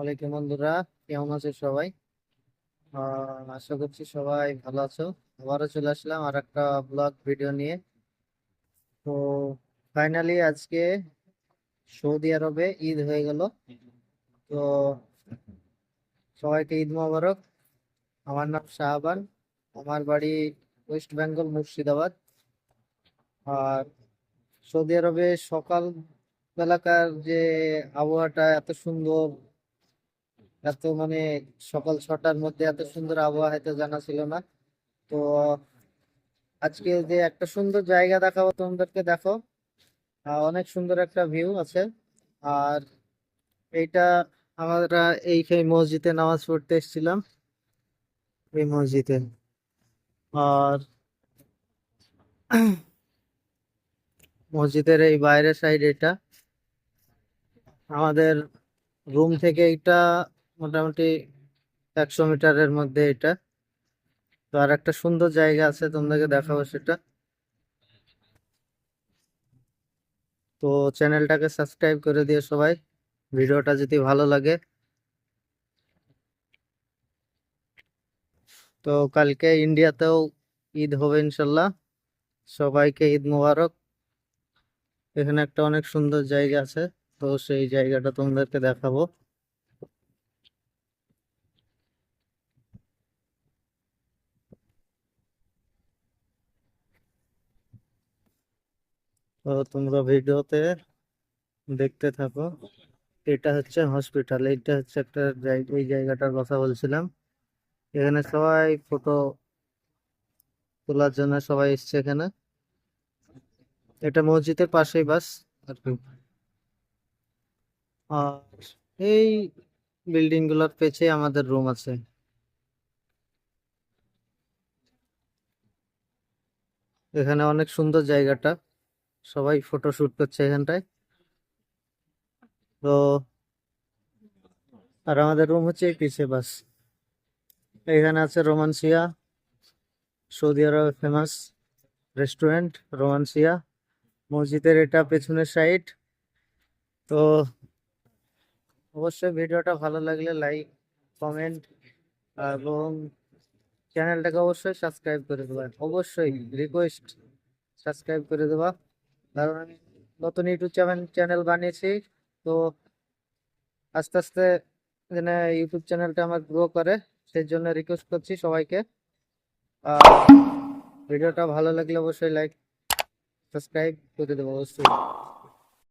আলাইকুম বন্ধুরা, কেমন আছো সবাই? আশা করছি সবাই ভালো আছো। আবারও চলে আসলাম আর একটা ব্লগ ভিডিও নিয়ে। তো ফাইনালি আজকে সৌদি আরবে ঈদ হয়ে গেল। তো সবাইকে ঈদ মোবারক। আমার নাম শাহবান, আমার বাড়ি ওয়েস্ট বেঙ্গল, মুর্শিদাবাদ। আর সৌদি আরবে সকাল বেলাকার যে আবহাওয়াটা এত সুন্দর এত মানে সকাল ছটার মধ্যে এত সুন্দর আবহাওয়া হয়তো জানা ছিল না। তো আজকে যে একটা সুন্দর জায়গা দেখাবো, তোমাদেরকে দেখো। অনেক সুন্দর একটা ভিউ আছে। আর এইটা আমরা এই মসজিদে নামাজ পড়তে এসেছিলাম। এই মসজিদে। আর মসজিদের এই বাইরের সাইড এটা। আমাদের রুম থেকে এটা মোটামুটি একশো মিটারের মধ্যে এটা। তো আর একটা সুন্দর জায়গা আছে, তোমাদেরকে দেখাবো সেটা। তো চ্যানেলটাকে সাবস্ক্রাইব করে দিও সবাই, ভিডিওটা যদি ভালো লাগে। তো কালকে ইন্ডিয়াতেও ঈদ হবে ইনশাল্লাহ। সবাইকে ঈদ মোবারক। এখানে একটা অনেক সুন্দর জায়গা আছে, তো সেই জায়গাটা তোমাদেরকে দেখাবো। তোমরা ভিডিওতে দেখতে থাকো। এটা হচ্ছে হসপিটাল এইটা হচ্ছে একটা এই জায়গাটার কথা বলছিলাম। এখানে সবাই ফটো তোলার জন্য সবাই এসছে এখানে। এটা মসজিদের পাশেই বাস। আর কি আর এই বিল্ডিংগুলোর পেছে আমাদের রুম আছে। এখানে অনেক সুন্দর জায়গাটা। সবাই ফটো শুট করছে এখানটায়। তো, আর আমাদের রুম হচ্ছে পিছে বাস। এখানে আছে রোমান্সিয়া সৌদি আরবে ফেমাস রেস্টুরেন্ট রোমান্সিয়া মসজিদের এটা পেছনের সাইড তো, অবশ্যই ভিডিওটা ভালো লাগলে লাইক কমেন্ট এবং চ্যানেলটাকে অবশ্যই সাবস্ক্রাইব করে দেবা। অবশ্যই রিকোয়েস্ট সাবস্ক্রাইব করে দেবা। কারণ আমি নতুন ইউটিউব চ্যানেল চ্যানেল বানিয়েছি, তো আস্তে আস্তে যেন ইউটিউব চ্যানেলটা আমার গ্রো করে সেই জন্য রিকোয়েস্ট করছি সবাইকে। আর ভিডিওটা ভালো লাগলে অবশ্যই লাইক সাবস্ক্রাইব করে দেবো, অবশ্যই।